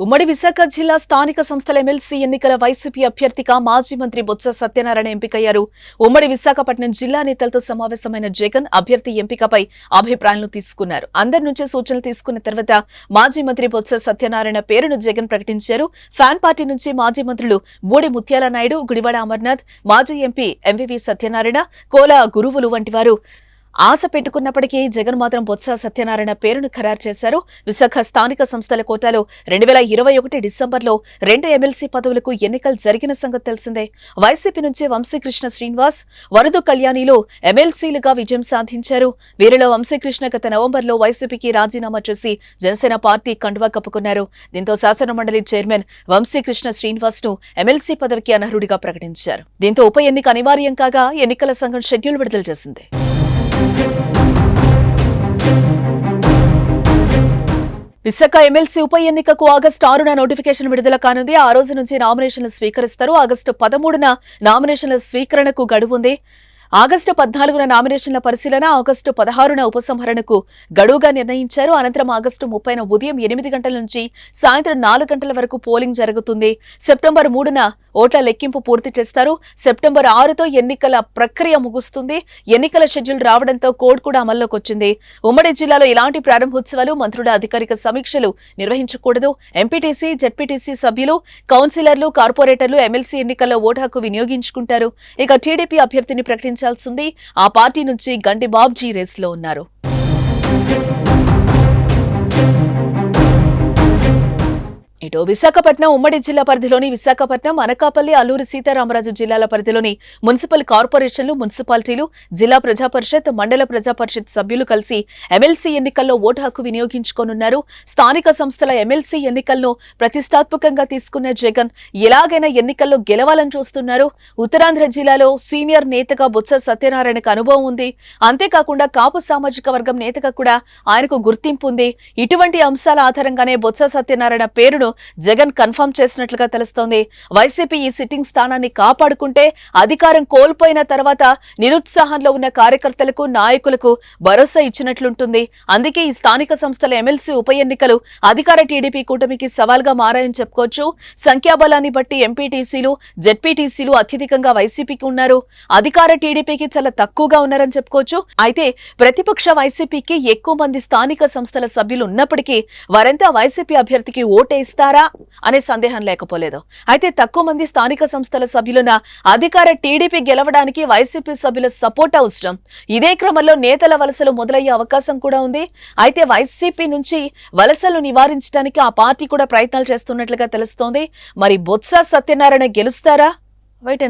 ఉమ్మడి విశాఖ జిల్లా స్థానిక సంస్థల ఎమ్మెల్సీ ఎన్నికల వైసీపీ అభ్యర్థిగా మాజీ మంత్రి బొత్స సత్యనారాయణ ఎంపికయ్యారు. ఉమ్మడి విశాఖపట్నం జిల్లా నేతలతో సమావేశమైన జగన్ అభ్యర్థి ఎంపికపై అభిప్రాయాలను తీసుకున్నారు. అందరి నుంచి సూచనలు తీసుకున్న తర్వాత మాజీ మంత్రి బొత్స సత్యనారాయణ పేరును జగన్ ప్రకటించారు. ఫ్యాన్ పార్టీ నుంచి మాజీ మంత్రులు బూడి ముత్యాల నాయుడు గుడివాడ అమర్నాథ్ మాజీ ఎంపీ ఎంవీవీ సత్యనారాయణ కోలా గురువులు వంటి వారు ఆశ పెట్టుకున్నప్పటికీ జగన్ మాత్రం బొత్స సత్యనారాయణ పేరును ఖరారు చేశారు. విశాఖ స్థానిక సంస్థల కోటాలో రెండు వేల ఇరవై ఒకటి డిసెంబర్లో రెండు ఎమ్మెల్సీ పదవులకు ఎన్నికలు జరిగిన సంగతి తెలిసిందే. వైసీపీ నుంచి వంశీకృష్ణ శ్రీనివాస్ వరదు కళ్యాణిలు ఎమ్మెల్సీలుగా విజయం సాధించారు. వీరిలో వంశీకృష్ణ గత నవంబర్లో వైసీపీకి రాజీనామా చేసి జనసేన పార్టీ కండువా కప్పుకున్నారు. దీంతో శాసనమండలి చైర్మన్ వంశీకృష్ణ శ్రీనివాస్ను ఎమ్మెల్సీ పదవికి అనర్హుడిగా ప్రకటించారు. దీంతో ఉప ఎన్నిక అనివార్యం కాగా ఎన్నికల సంఘం షెడ్యూల్ విడుదల చేసింది. విశాఖ ఎమ్మెల్సీ ఉప ఎన్నికకు ఆగస్టు ఆరున నోటిఫికేషన్ విడుదల కానుంది. ఆ రోజు నుంచి నామినేషన్లు స్వీకరిస్తారు. ఆగస్టు పదమూడున నామినేషన్ల స్వీకరణకు గడువుంది. ఆగస్టు పద్నాలుగున నామినేషన్ల పరిశీలన ఆగస్టు పదహారున ఉపసంహరణకు గడువుగా నిర్ణయించారు. అనంతరం ఆగస్టు ముప్పైన ఉదయం ఎనిమిది గంటల నుంచి సాయంత్రం నాలుగు గంటల వరకు పోలింగ్ జరుగుతుంది. సెప్టెంబర్ మూడున ఓట్ల లెక్కింపు పూర్తి చేస్తారు. సెప్టెంబర్ ఆరుతో ఎన్నికల ప్రక్రియ ముగుస్తుంది. ఎన్నికల షెడ్యూల్ రావడంతో కోడ్ కూడా అమల్లోకి వచ్చింది. ఉమ్మడి జిల్లాలో ఇలాంటి ప్రారంభోత్సవాలు మంత్రుల అధికారిక సమీక్షలు నిర్వహించకూడదు. ఎంపీటీసీ జెడ్పీటీసీ సభ్యులు కౌన్సిలర్లు కార్పొరేటర్లు ఎమ్మెల్సీ ఎన్నికల్లో ఓటు హక్కు వినియోగించుకుంటారు. ఇక టీడీపీ అభ్యర్థిని గమనించాల్సింది. ఆ పార్టీ నుంచి గండి బాబ్జీ రేస్లో ఉన్నారు. ఇటు విశాఖపట్నం ఉమ్మడి జిల్లా పరిధిలోని విశాఖపట్నం అనకాపల్లి అల్లూరి సీతారామరాజు జిల్లాల పరిధిలోని మున్సిపల్ కార్పొరేషన్లు మున్సిపాలిటీలు జిల్లా ప్రజా పరిషత్ మండల ప్రజా పరిషత్ సభ్యులు కలిసి ఎమ్మెల్సీ ఎన్నికల్లో ఓటు హక్కు వినియోగించుకోనున్నారు. స్థానిక సంస్థల ఎమ్మెల్సీ ఎన్నికలను ప్రతిష్టాత్మకంగా తీసుకున్న జగన్ ఎలాగైనా ఎన్నికల్లో గెలవాలని చూస్తున్నారు. ఉత్తరాంధ్ర జిల్లాలో సీనియర్ నేతగా బొత్స సత్యనారాయణకు అనుభవం ఉంది. అంతేకాకుండా కాపు సామాజిక వర్గం నేతగా కూడా ఆయనకు గుర్తింపు ఉంది. ఇటువంటి అంశాల ఆధారంగానే బొత్స సత్యనారాయణ పేరును జగన్ కన్ఫర్మ్ చేసినట్లుగా తెలుస్తోంది. వైసీపీ ఈ సిట్టింగ్ స్థానాన్ని కాపాడుకుంటే అధికారం కోల్పోయిన తర్వాత నిరుత్సాహంలో ఉన్న కార్యకర్తలకు నాయకులకు భరోసా ఇచ్చినట్లుంటుంది. అందుకే ఈ స్థానిక సంస్థల ఎమ్మెల్సీ ఉప ఎన్నికలు అధికార టీడీపీ కూటమికి సవాల్గా మారాయని చెప్పుకోవచ్చు. సంఖ్యాబలాన్ని బట్టి ఎంపీటీసీలు జెడ్పీటీసీలు అత్యధికంగా వైసీపీకి ఉన్నారు. అధికార టీడీపీకి చాలా తక్కువగా ఉన్నారని చెప్పుకోవచ్చు. అయితే ప్రతిపక్ష వైసీపీకి ఎక్కువ మంది స్థానిక సంస్థల సభ్యులు ఉన్నప్పటికీ వారంతా వైసీపీ అభ్యర్థికి ఓటేస్తారు అనే సందేహం లేకపోలేదు. అయితే తక్కువ మంది స్థానిక సంస్థల సభ్యులున్న అధికార టీడీపీ గెలవడానికి వైసీపీ సభ్యుల సపోర్ట్ అవసరం. ఇదే క్రమంలో నేతల వలసలు మొదలయ్యే అవకాశం కూడా ఉంది. అయితే వైసీపీ నుంచి వలసలు నివారించడానికి ఆ పార్టీ కూడా ప్రయత్నాలు చేస్తున్నట్లుగా తెలుస్తోంది. మరి బొత్స సత్యనారాయణ గెలుస్తారా? వైట్